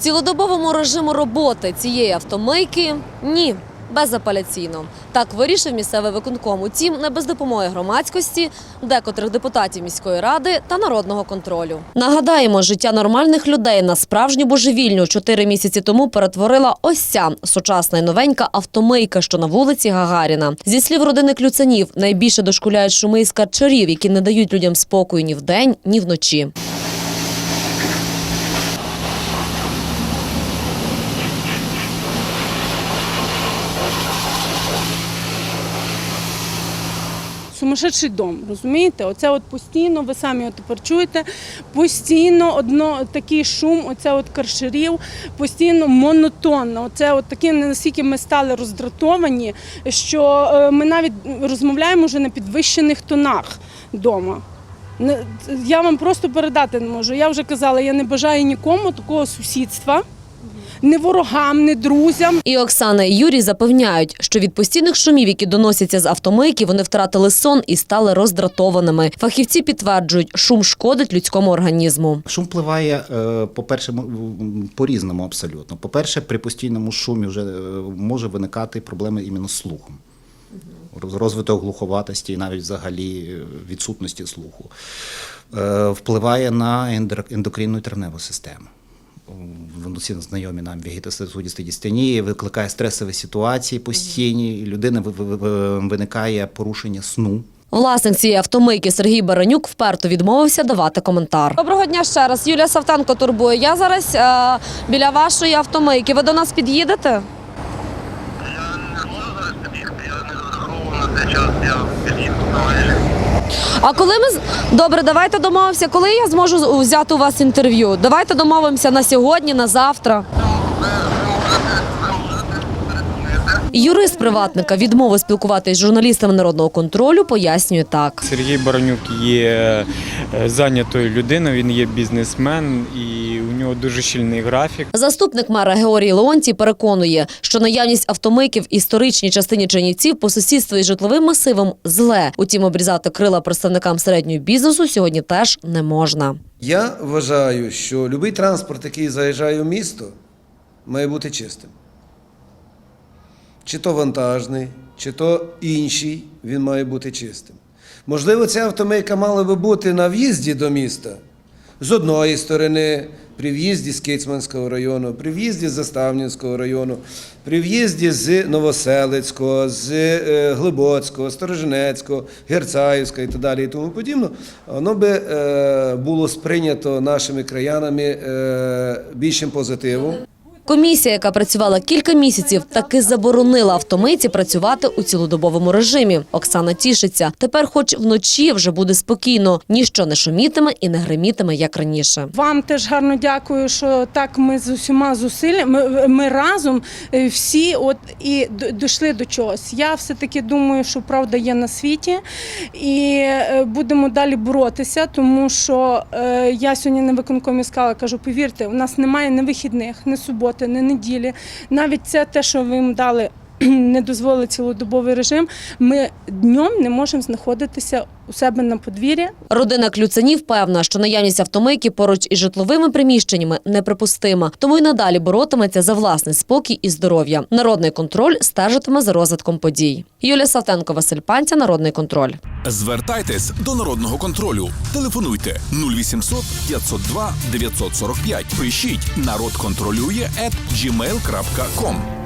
Цілодобовому режиму роботи цієї автомийки ні. Безапеляційно так вирішив місцевий виконком. Утім, не без допомоги громадськості, декотрих депутатів міської ради та народного контролю. Нагадаємо, життя нормальних людей на справжню божевільню чотири місяці тому перетворила ось ця сучасна і новенька автомийка, що на вулиці Гагаріна. Зі слів родини Клюцанів, найбільше дошкуляють шуми із карчарів, які не дають людям спокою ні вдень, ні вночі. Сумасшедший дом, розумієте? Оце от постійно, ви самі от тепер чуєте, постійно одно такий шум, оце от каршерів, постійно монотонно. Оце от такі наскільки ми стали роздратовані, що е, ми навіть розмовляємо вже на підвищених тонах вдома. Я вам просто передати не можу. Я вже казала, я не бажаю нікому такого сусідства, не ворогам, не друзям. І Оксана і Юрій запевняють, що від постійних шумів, які доносяться з автомийки, вони втратили сон і стали роздратованими. Фахівці підтверджують, шум шкодить людському організму. Шум впливає, е, по-перше, по-різному абсолютно. По-перше, при постійному шумі вже е, може виникати проблеми іменно з слухом. Розвиток глуховатості і навіть взагалі е, відсутності слуху. Впливає на ендокринну і травневу систему. Вони всі знайомі нам вегетосудісті дістенії, викликає стресові ситуації постійні, і людина ви- ви- ви- виникає порушення сну. Власник цієї автомийки Сергій Баранюк вперто відмовився давати коментар. Доброго дня ще раз. Юлія Савтенко турбує. Я зараз е, біля вашої автомийки. Ви до нас під'їдете? Я не можу зараз під'їхати, я не розраховував на цей час, я під'їхав товариш. А коли ми добре, давайте домовимося. Коли я зможу взяти у вас інтерв'ю? Давайте домовимося на сьогодні, на завтра. Юрист приватника відмови спілкуватись з журналістами народного контролю пояснює так. Сергій Баранюк є е, зайнятою людиною, він є бізнесмен і у нього дуже щільний графік. Заступник мера Георгій Леонтій переконує, що наявність автомийки в історичній частині Чернівців по сусідству із житловим масивом зле. Утім, обрізати крила представникам середнього бізнесу сьогодні теж не можна. Я вважаю, що будь-який транспорт, який заїжджає в місто, має бути чистим. Чи то вантажний, чи то інший, він має бути чистим. Можливо, ця автомийка мала би бути на в'їзді до міста з одної сторони, при в'їзді з Кицманського району, при в'їзді з Заставнівського району, при в'їзді з Новоселицького, з е, Глибоцького, Сторожинецького, Герцаївського і так далі і тому подібно, воно би е, було сприйнято нашими краянами е, більшим позитивом. Комісія, яка працювала кілька місяців, таки заборонила автомийці працювати у цілодобовому режимі. Оксана тішиться. Тепер, хоч вночі, вже буде спокійно, ніщо не шумітиме і не гримітиме, як раніше. Вам теж гарно дякую, що так ми з усіма зусиллями, ми, ми разом е, всі от і дійшли до чогось. Я все-таки думаю, що правда є на світі, і е, будемо далі боротися, тому що е, я сьогодні на виконкомі сказала, кажу, повірте, у нас немає ні вихідних, ні суботи, не неділі. Навіть це те, що ви їм дали. Не дозволили цілодобовий режим. Ми днем не можемо знаходитися у себе на подвір'ї, Родина Клюцанів певна, що наявність автомийки поруч із житловими приміщеннями неприпустима, тому й надалі боротиметься за власний спокій і здоров'я. Народний контроль стежитиме за розвитком подій. Юлія Савтенко, Василь Панця, Народний контроль. Звертайтесь до народного контролю. Телефонуйте 0800 502 945. Пишіть народ контролює at gmail.com.